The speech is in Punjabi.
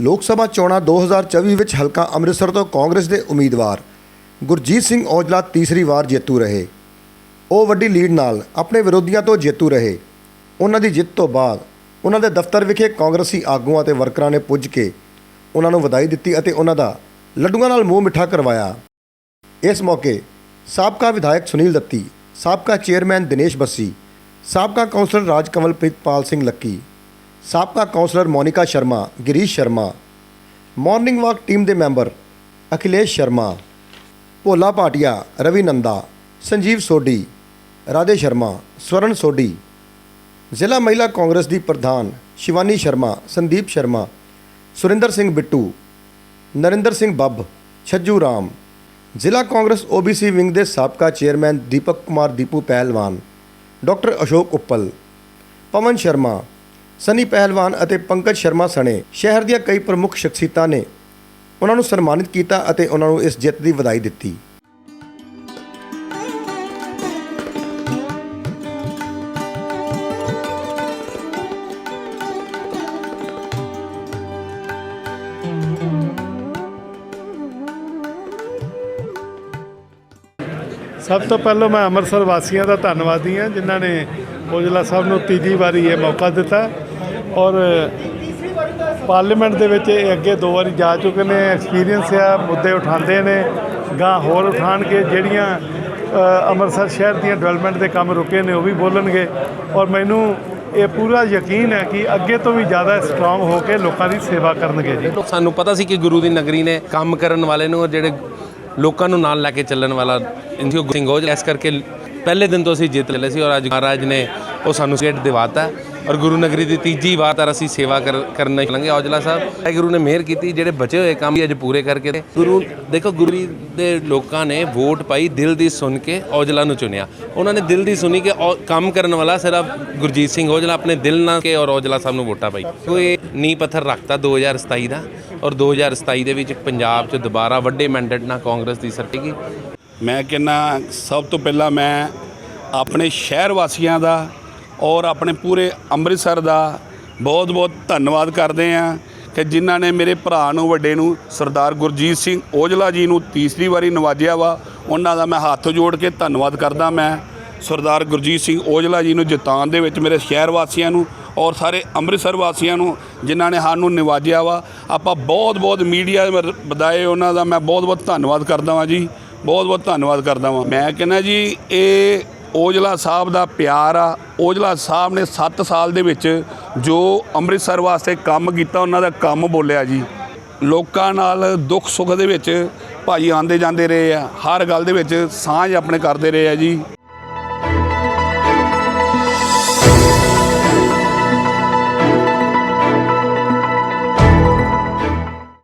ਲੋਕ ਸਭਾ ਚੋਣਾਂ 2024 ਵਿੱਚ ਹਲਕਾ ਅੰਮ੍ਰਿਤਸਰ ਤੋਂ ਕਾਂਗਰਸ ਦੇ ਉਮੀਦਵਾਰ ਗੁਰਜੀਤ ਸਿੰਘ ਔਜਲਾ ਤੀਸਰੀ ਵਾਰ ਜੇਤੂ ਰਹੇ। ਉਹ ਵੱਡੀ ਲੀਡ ਨਾਲ ਆਪਣੇ ਵਿਰੋਧੀਆਂ ਤੋਂ ਜੇਤੂ ਰਹੇ। ਉਹਨਾਂ ਦੀ ਜਿੱਤ ਤੋਂ ਬਾਅਦ ਉਹਨਾਂ ਦੇ ਦਫ਼ਤਰ ਵਿਖੇ ਕਾਂਗਰਸੀ ਆਗੂਆਂ ਅਤੇ ਵਰਕਰਾਂ ਨੇ ਪੁੱਜ ਕੇ ਉਹਨਾਂ ਨੂੰ ਵਧਾਈ ਦਿੱਤੀ ਅਤੇ ਉਹਨਾਂ ਦਾ ਲੱਡੂਆਂ ਨਾਲ ਮੂੰਹ ਮਿੱਠਾ ਕਰਵਾਇਆ। ਇਸ ਮੌਕੇ ਸਾਬਕਾ ਵਿਧਾਇਕ ਸੁਨੀਲ ਦੱਤੀ, ਸਾਬਕਾ ਚੇਅਰਮੈਨ ਦਿਨੇਸ਼ ਬੱਸੀ, ਸਾਬਕਾ ਕੌਂਸਲਰ ਰਾਜਕਮਲਪ੍ਰੀਤ ਪਾਲ ਸਿੰਘ ਲੱਕੀ ਸਾਬਕਾ councillor Monika Sharma, Girish Sharma, morning walk team ਦੇ ਮੈਂਬਰ ਅਖਿਲੇਸ਼ ਸ਼ਰਮਾ, ਭੋਲਾ ਭਾਟੀਆ ਰਵੀ ਨੰਦਾ, ਸੰਜੀਵ ਸੋਢੀ, ਰਾਧੇ ਸ਼ਰਮਾ, ਸਵਰਨ ਸੋਢੀ, ਜ਼ਿਲ੍ਹਾ ਮਹਿਲਾ ਕਾਂਗਰਸ ਦੀ ਪ੍ਰਧਾਨ ਸ਼ਿਵਾਨੀ ਸ਼ਰਮਾ, ਸੰਦੀਪ ਸ਼ਰਮਾ, ਸੁਰਿੰਦਰ ਸਿੰਘ ਬਿੱਟੂ, ਨਰਿੰਦਰ ਸਿੰਘ ਬੱਬ, ਛੱਜੂ ਰਾਮ, ਜ਼ਿਲ੍ਹਾ ਕਾਂਗਰਸ ਓਬੀਸੀ ਵਿੰਗ ਦੇ ਸਾਬਕਾ ਚੇਅਰਮੈਨ ਦੀਪਕ ਕੁਮਾਰ ਦੀਪੂ ਪਹਿਲਵਾਨ, ਡਾਕਟਰ ਅਸ਼ੋਕ ਉੱਪਲ, ਪਵਨ ਸ਼ਰਮਾ ਸਨੀ ਪਹਿਲਵਾਨ ਅਤੇ ਪੰਕਜ ਸ਼ਰਮਾ ਸਣੇ ਸ਼ਹਿਰ ਦੀਆਂ ਕਈ ਪ੍ਰਮੁੱਖ ਸ਼ਖਸੀਅਤਾਂ ਨੇ ਉਹਨਾਂ ਨੂੰ ਸਨਮਾਨਿਤ ਕੀਤਾ ਅਤੇ ਉਹਨਾਂ ਨੂੰ ਇਸ ਜਿੱਤ ਦੀ ਵਧਾਈ ਦਿੱਤੀ। ਸਭ ਤੋਂ ਪਹਿਲਾਂ ਮੈਂ ਅੰਮ੍ਰਿਤਸਰ ਵਾਸੀਆਂ ਦਾ ਧੰਨਵਾਦੀ ਹਾਂ, ਜਿਨ੍ਹਾਂ ਨੇ ਔਜਲਾ ਸਾਹਿਬ ਨੂੰ ਤੀਜੀ ਵਾਰੀ ਇਹ ਮੌਕਾ ਦਿੱਤਾ। ਔਰ ਪਾਰਲੀਮੈਂਟ ਦੇ ਵਿੱਚ ਇਹ ਅੱਗੇ ਦੋ ਵਾਰੀ ਜਾ ਚੁੱਕੇ ਨੇ ਐਕਸਪੀਰੀਅੰਸ ਆ, ਮੁੱਦੇ ਉਠਾਉਂਦੇ ਨੇ ਗਾਂ ਹੋਰ ਉਠਾਣਗੇ ਜਿਹੜੀਆਂ ਅੰਮ੍ਰਿਤਸਰ ਸ਼ਹਿਰ ਦੀਆਂ ਡਿਵੈਲਪਮੈਂਟ ਦੇ ਕੰਮ ਰੁਕੇ ਨੇ, ਉਹ ਵੀ ਬੋਲਣਗੇ। ਔਰ ਮੈਨੂੰ ਇਹ ਪੂਰਾ ਯਕੀਨ ਹੈ ਕਿ ਅੱਗੇ ਤੋਂ ਵੀ ਜ਼ਿਆਦਾ ਸਟਰੋਂਗ ਹੋ ਕੇ ਲੋਕਾਂ ਦੀ ਸੇਵਾ ਕਰਨਗੇ ਜੀ। ਸਾਨੂੰ ਪਤਾ ਸੀ ਕਿ ਗੁਰੂ ਦੀ ਨਗਰੀ ਨੇ ਕੰਮ ਕਰਨ ਵਾਲੇ ਨੂੰ ਔਰ ਜਿਹੜੇ ਲੋਕਾਂ ਨੂੰ ਨਾਲ ਲੈ ਕੇ ਚੱਲਣ ਵਾਲਾ ਇੰਥਿਓ ਸਿੰਘ ਔਜਲਾ ਇਸ ਕਰਕੇ ਪਹਿਲੇ ਦਿਨ ਤੋਂ ਅਸੀਂ ਜਿੱਤ ਲਏ ਸੀ ਔਰ ਅੱਜ ਮਹਾਰਾਜ ਨੇ ਉਹ ਸਾਨੂੰ ਸੇਟ ਦਿਵਾਤਾ ਔਰ ਗੁਰੂ ਨਗਰੀ ਦੀ ਤੀਜੀ ਵਾਰ ਅਸੀਂ ਸੇਵਾ ਕਰ ਕਰਨ ਚੱਲਾਂਗੇ ਔਜਲਾ ਸਾਹਿਬ ਇਹ ਗੁਰੂ ਨੇ ਮਿਹਰ ਕੀਤੀ, ਜਿਹੜੇ ਬਚੇ ਹੋਏ ਕੰਮ ਵੀ ਅੱਜ ਪੂਰੇ ਕਰਕੇ ਤੇ ਗੁਰੂ, ਦੇਖੋ ਗੁਰੂ ਦੇ ਲੋਕਾਂ ਨੇ ਵੋਟ ਪਾਈ, ਦਿਲ ਦੀ ਸੁਣ ਕੇ ਔਜਲਾ ਨੂੰ ਚੁਣਿਆ। ਉਹਨਾਂ ਨੇ ਦਿਲ ਦੀ ਸੁਣੀ ਕਿ ਔ- ਕੰਮ ਕਰਨ ਵਾਲਾ ਸਿਰਫ ਗੁਰਜੀਤ ਸਿੰਘ ਔਜਲਾ, ਆਪਣੇ ਦਿਲ ਨਾਲ ਕੇ ਔਰ ਔਜਲਾ ਸਾਹਿਬ ਨੂੰ ਵੋਟਾਂ ਪਾਈ। ਸੋ ਇਹ ਨੀਂਹ ਪੱਥਰ ਰੱਖਤਾ 2027 ਦਾ ਔਰ 2027 ਦੇ ਵਿੱਚ ਪੰਜਾਬ 'ਚ ਦੁਬਾਰਾ ਵੱਡੇ ਮੈਂਡੇਟ ਨਾਲ ਕਾਂਗਰਸ ਦੀ ਸਰਟੇਗੀ ਮੈਂ ਕਹਿੰਦਾ, ਸਭ ਤੋਂ ਪਹਿਲਾਂ ਮੈਂ ਆਪਣੇ ਸ਼ਹਿਰ ਵਾਸੀਆਂ ਦਾ ਔਰ ਆਪਣੇ ਪੂਰੇ ਅੰਮ੍ਰਿਤਸਰ ਦਾ ਬਹੁਤ-ਬਹੁਤ ਧੰਨਵਾਦ ਕਰਦੇ ਆ ਕਿ ਜਿਨ੍ਹਾਂ ਨੇ ਮੇਰੇ ਭਰਾ ਨੂੰ, ਵੱਡੇ ਨੂੰ, ਸਰਦਾਰ ਗੁਰਜੀਤ ਸਿੰਘ ਔਜਲਾ ਜੀ ਨੂੰ ਤੀਸਰੀ ਵਾਰੀ ਨਵਾਜਿਆ ਵਾ। ਉਹਨਾਂ ਦਾ ਮੈਂ ਹੱਥ ਜੋੜ ਕੇ ਧੰਨਵਾਦ ਕਰਦਾ ਮੈਂ। ਸਰਦਾਰ ਗੁਰਜੀਤ ਸਿੰਘ ਔਜਲਾ ਜੀ ਨੂੰ ਜਿਤਾਉਣ ਦੇ ਵਿੱਚ ਮੇਰੇ ਸ਼ਹਿਰ ਵਾਸੀਆਂ ਨੂੰ ਔਰ ਸਾਰੇ ਅੰਮ੍ਰਿਤਸਰ ਵਾਸੀਆਂ ਨੂੰ ਜਿਨ੍ਹਾਂ ਨੇ ਸਾਨੂੰ ਨਿਵਾਜਿਆ ਵਾ। ਆਪਾਂ ਬਹੁਤ-ਬਹੁਤ ਮੀਡੀਆ ਦੇ ਬਦਾਏ ਉਹਨਾਂ ਦਾ। ਮੈਂ ਬਹੁਤ-ਬਹੁਤ ਧੰਨਵਾਦ ਕਰਦਾ ਵਾਂ ਜੀ। ਬਹੁਤ-ਬਹੁਤ ਧੰਨਵਾਦ ਕਰਦਾ ਵਾਂ। ਮੈਂ ਕਹਿੰਦਾ ਜੀ, ਇਹ ਔਜਲਾ ਸਾਹਿਬ ਦਾ ਪਿਆਰ ਆ। ਔਜਲਾ ਸਾਹਿਬ ਨੇ 7 ਸਾਲ ਦੇ ਵਿੱਚ ਜੋ ਅੰਮ੍ਰਿਤਸਰ ਵਾਸਤੇ ਕੰਮ ਕੀਤਾ, ਉਹਨਾਂ ਦਾ ਕੰਮ ਬੋਲਿਆ ਜੀ। ਲੋਕਾਂ ਨਾਲ ਦੁੱਖ ਸੁੱਖ ਦੇ ਵਿੱਚ ਭਾਈ ਆਂਦੇ ਜਾਂਦੇ ਰਹੇ ਆ। ਹਰ ਗੱਲ ਦੇ ਵਿੱਚ ਸਾਂਝ ਆਪਣੇ ਕਰਦੇ ਰਹੇ ਆ ਜੀ।